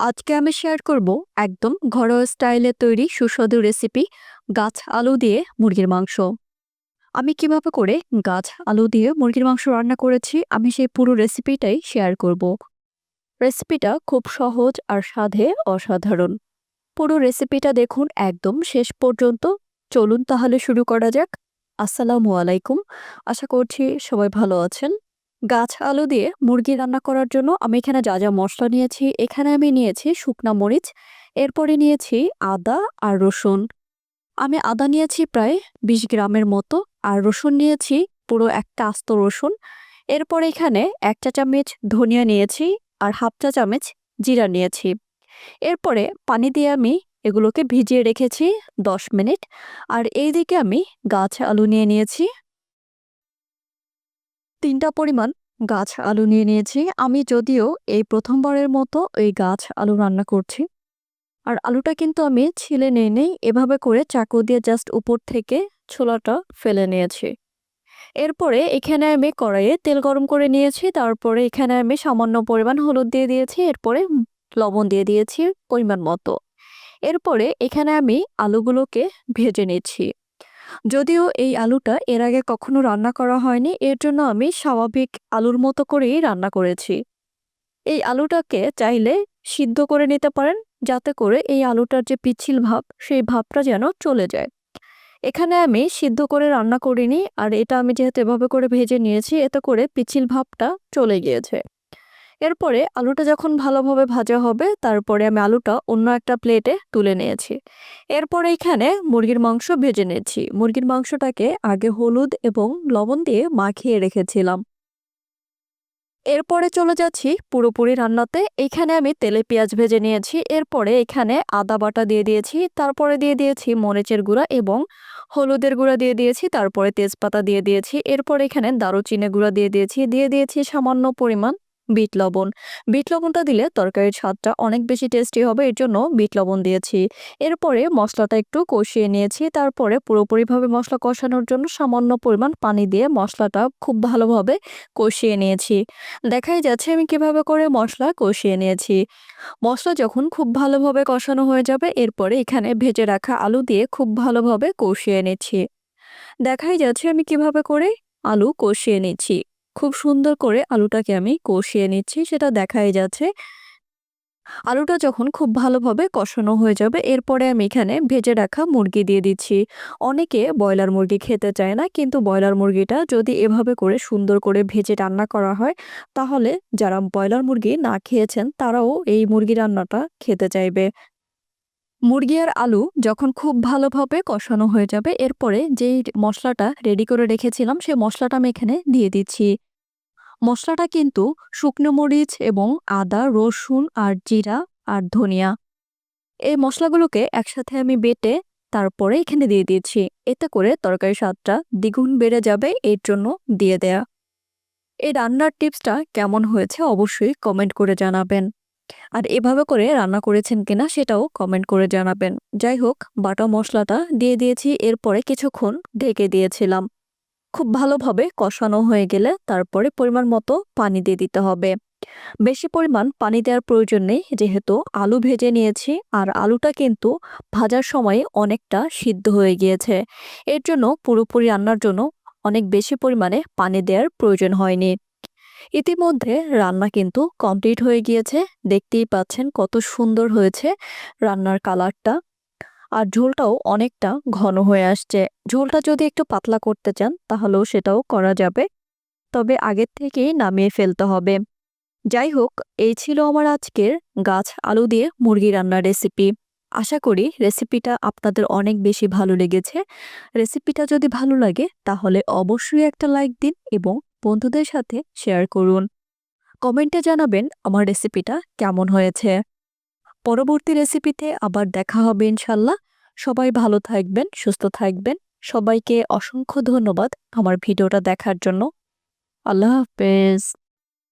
আজকে আমি শেয়ার করব একদম ঘরোয়া স্টাইলে তৈরি সুস্বাদু রেসিপি গাছ আলু দিয়ে মুরগির মাংস। আমি কীভাবে করে গাছ আলু দিয়ে মুরগির মাংস রান্না করেছি, আমি সেই পুরো রেসিপিটাই শেয়ার করব। রেসিপিটা খুব সহজ আর স্বাদে অসাধারণ। পুরো রেসিপিটা দেখুন একদম শেষ পর্যন্ত। চলুন তাহলে শুরু করা যাক। আসসালামু আলাইকুম। আশা করছি সবাই ভালো আছেন। গাছ আলু দিয়ে মুরগি রান্না করার জন্য আমি এখানে যা যা মশলা নিয়েছি, এখানে আমি নিয়েছি শুকনা মরিচ, এরপরে নিয়েছি আদা আর রসুন। আমি আদা নিয়েছি প্রায় বিশ গ্রামের মতো, আর রসুন নিয়েছি পুরো একটা আস্ত রসুন। এরপরে এখানে এক চা চামচ ধনিয়া নিয়েছি আর হাফ চা চামচ জিরা নিয়েছি। এরপরে পানি দিয়ে আমি এগুলোকে ভিজিয়ে রেখেছি দশ মিনিট। আর এইদিকে আমি গাছ আলু নিয়ে নিয়েছি তিনটা পরিমাণ গাছ আলু নিয়ে নিয়েছি। আমি যদিও এই প্রথমবারের মতো এই গাছ আলু রান্না করছি। আর আলুটা কিন্তু আমি ছিলে নিয়ে নেই এভাবে করে চাকু দিয়ে জাস্ট উপর থেকে ছোলাটা ফেলে নিয়েছি। এরপরে এখানে আমি কড়াইয়ে তেল গরম করে নিয়েছি। তারপরে এখানে আমি সামান্য পরিমাণ হলুদ দিয়ে দিয়েছি। এরপরে লবণ দিয়ে দিয়েছি পরিমাণ মতো। এরপরে এখানে আমি আলুগুলোকে ভেজে নিচ্ছি। যদিও এই আলুটা এর আগে কখনো রান্না করা হয়নি, এর জন্য আমি স্বাভাবিক আলুর মতো করেই রান্না করেছি। এই আলুটাকে চাইলে সিদ্ধ করে নিতে পারেন, যাতে করে এই আলুটার যে পিচ্ছিল ভাব, সেই ভাবটা যেন চলে যায়। এখানে আমি সিদ্ধ করে রান্না করিনি, আর এটা আমি যেহেতু এভাবে করে ভেজে নিয়েছি, এতে করে পিচ্ছিল ভাবটা চলে গিয়েছে। এরপরে আলুটা যখন ভালোভাবে ভাজা হবে, তারপরে আমি আলুটা অন্য একটা প্লেটে তুলে নিয়েছি। এরপরে এখানে মুরগির মাংস ভেজে নিয়েছি। মুরগির মাংসটাকে আগে হলুদ এবং লবণ দিয়ে মাখিয়ে রেখেছিলাম। এরপরে চলে যাচ্ছি পুরোপুরি রান্নাতে। এখানে আমি তেলে পেঁয়াজ ভেজে নিয়েছি। এরপরে এখানে আদা বাটা দিয়ে দিয়েছি। তারপরে দিয়ে দিয়েছি মরিচের গুঁড়া এবং হলুদের গুঁড়া দিয়ে দিয়েছি। তারপরে তেজপাতা দিয়ে দিয়েছি। এরপর এখানে দারুচিনি গুঁড়া দিয়ে দিয়েছি। দিয়ে দিয়েছি সামান্য পরিমাণ বিট লবণ। বিট লবণটা দিলে তরকারির স্বাদটা অনেক বেশি টেস্টি হবে, এর জন্য বিট লবণ দিয়েছি। এরপরে মশলাটা একটু কষিয়ে নিয়েছি, তারপরে পুরোপুরিভাবে মশলা কষানোর জন্য সামান্য পরিমাণ পানি দিয়ে মশলাটা খুব ভালোভাবে কষিয়ে নিয়েছি। দেখাই যাচ্ছে আমি কীভাবে করে মশলা কষিয়ে নিয়েছি। মশলা যখন খুব ভালোভাবে কষানো হয়ে যাবে, এরপরে এখানে ভেজে রাখা আলু দিয়ে খুব ভালোভাবে কষিয়ে নিচ্ছি। দেখাই যাচ্ছে আমি কীভাবে করে আলু কষিয়ে নিচ্ছি। খুব সুন্দর করে আলুটাকে আমি কষিয়ে নিচ্ছি, সেটা দেখাই যাচ্ছে। আলুটা যখন খুব ভালোভাবে কষানো হয়ে যাবে, এরপরে আমি এখানে ভেজে রাখা মুরগি দিয়ে দিচ্ছি। অনেকে ব্রয়লার মুরগি খেতে চায় না, কিন্তু ব্রয়লার মুরগিটা যদি এভাবে করে সুন্দর করে ভেজে রান্না করা হয়, তাহলে যারা ব্রয়লার মুরগি না খেয়েছেন, তারাও এই মুরগি রান্নাটা খেতে চাইবে। মুরগি আর আলু যখন খুব ভালোভাবে কষানো হয়ে যাবে, এরপরে যেই মশলাটা রেডি করে রেখেছিলাম সেই মশলাটা আমি এখানে দিয়ে দিচ্ছি। মশলাটা কিন্তু শুকনো মরিচ এবং আদা, রসুন আর জিরা আর ধনিয়া এই মশলাগুলোকে একসাথে আমি বেটে তারপরে এখানে দিয়ে দিয়েছি এতে করে তরকারি স্বাদটা দ্বিগুণ বেড়ে যাবে, এর জন্য দিয়ে দেয়া। এই রান্নার টিপসটা কেমন হয়েছে অবশ্যই কমেন্ট করে জানাবেন। আর এভাবে করে রান্না করেছেন কিনা সেটাও কমেন্ট করে জানাবেন। যাই হোক বাটা মশলাটা দিয়ে দিয়েছি, এরপরে কিছুক্ষণ ঢেকে দিয়েছিলাম। খুব ভালোভাবে কষানো হয়ে গেলে তারপরে পরিমাণ মতো পানি দিয়ে দিতে হবে। বেশি পরিমাণ পানি দেওয়ার প্রয়োজন নেই, যেহেতু আলু ভেজে নিয়েছি আর আলুটা কিন্তু ভাজার সময়ে অনেকটা সিদ্ধ হয়ে গিয়েছে। এর জন্য পুরোপুরি রান্নার জন্য অনেক বেশি পরিমাণে পানি দেওয়ার প্রয়োজন হয়নি। ইতিমধ্যে রান্না কিন্তু কমপ্লিট হয়ে গিয়েছে। দেখতেই পাচ্ছেন কত সুন্দর হয়েছে রান্নার কালারটা। আর ঝোলটাও অনেকটা ঘন হয়ে আসছে। ঝোলটা যদি একটু পাতলা করতে চান, তাহলেও সেটাও করা যাবে। তবে আগের থেকেই নামিয়ে ফেলতে হবে। যাই হোক, এই ছিল আমার আজকের গাছ আলু দিয়ে মুরগি রান্নার রেসিপি। আশা করি রেসিপিটা আপনাদের অনেক বেশি ভালো লেগেছে। রেসিপিটা যদি ভালো লাগে, তাহলে অবশ্যই একটা লাইক দিন এবং বন্ধুদের সাথে শেয়ার করুন। কমেন্টে জানাবেন আমার রেসিপিটা কেমন হয়েছে। পরবর্তী রেসিপিতে আবার দেখা হবে ইনশাল্লাহ। সবাই ভালো থাকবেন, সুস্থ থাকবেন। সবাইকে অসংখ্য ধন্যবাদ আমার ভিডিওটা দেখার জন্য। আল্লাহ হাফেজ।